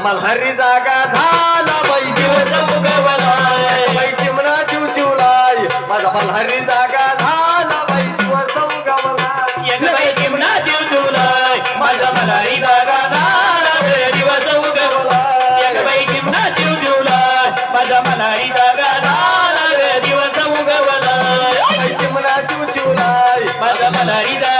आम्हाला जागा झाला बाई दिवस उगवला. बाई चिमणा चिव चिवलाय. माझा मला हरी जागा झाला बाई दिवस उगवला. बाई चिमणा चिव चिवलाय. माझा मला हरी जागा झाला दिवस उगवला. बाई चिमणा चिव चिवलाय. माझा मला हरी जागा झाला दिवस उगवला. बाई चिमणा चिव चिवलाय. माझा मला हरी जागा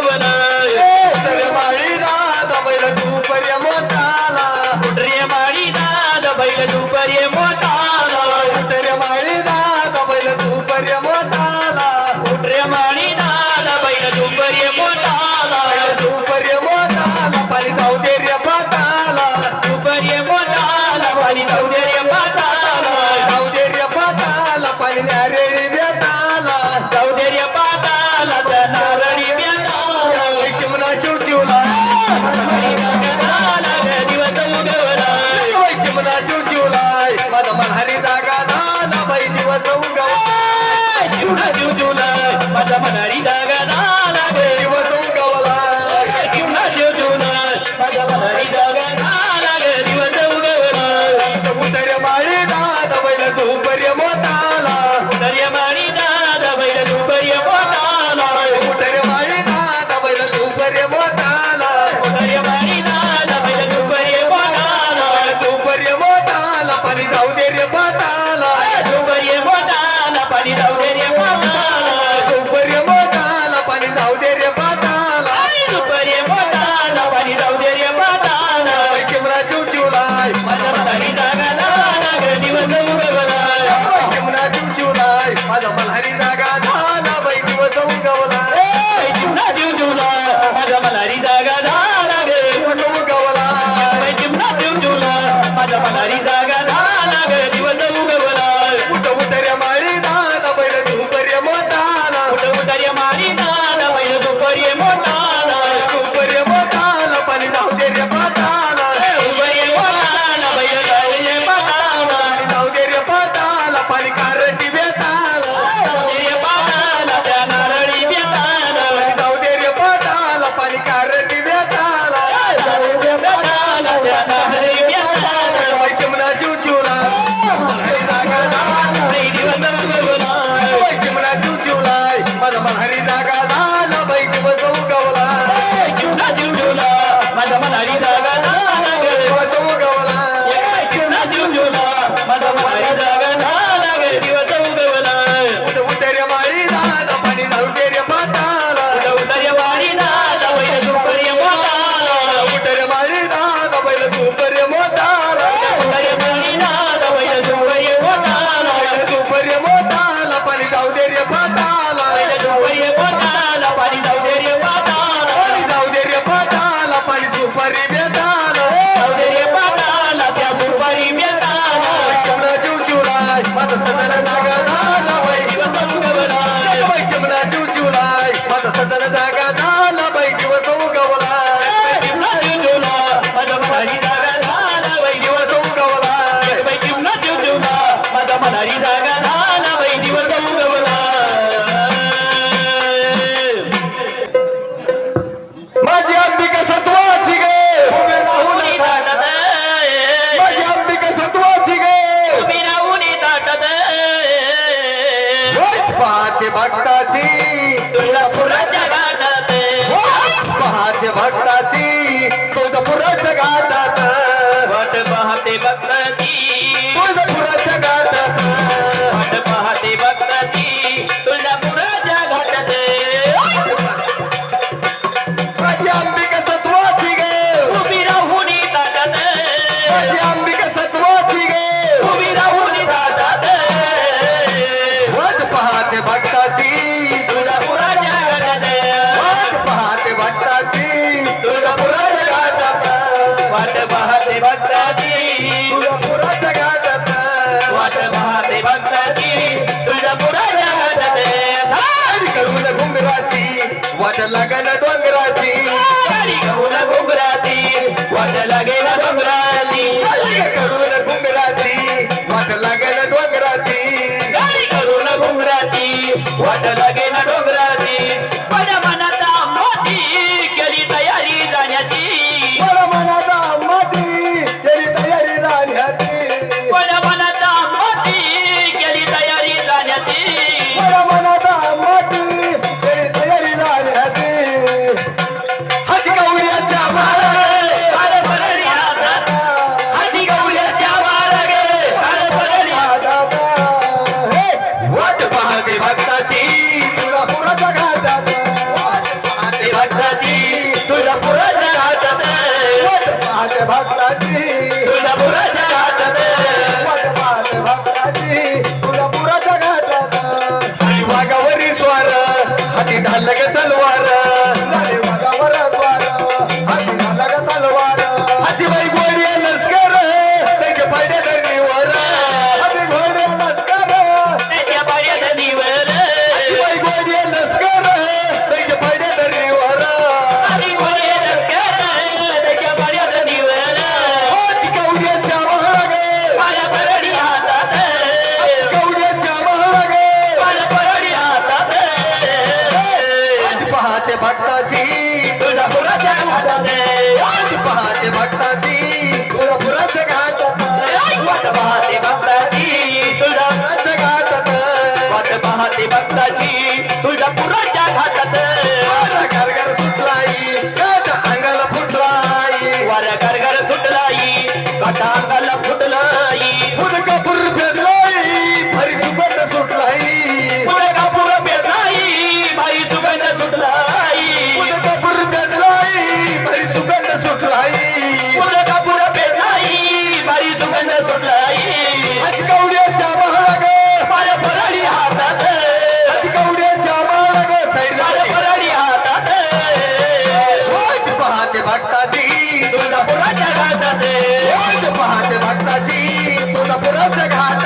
ഉപരി Fatema what the laga Let's take a high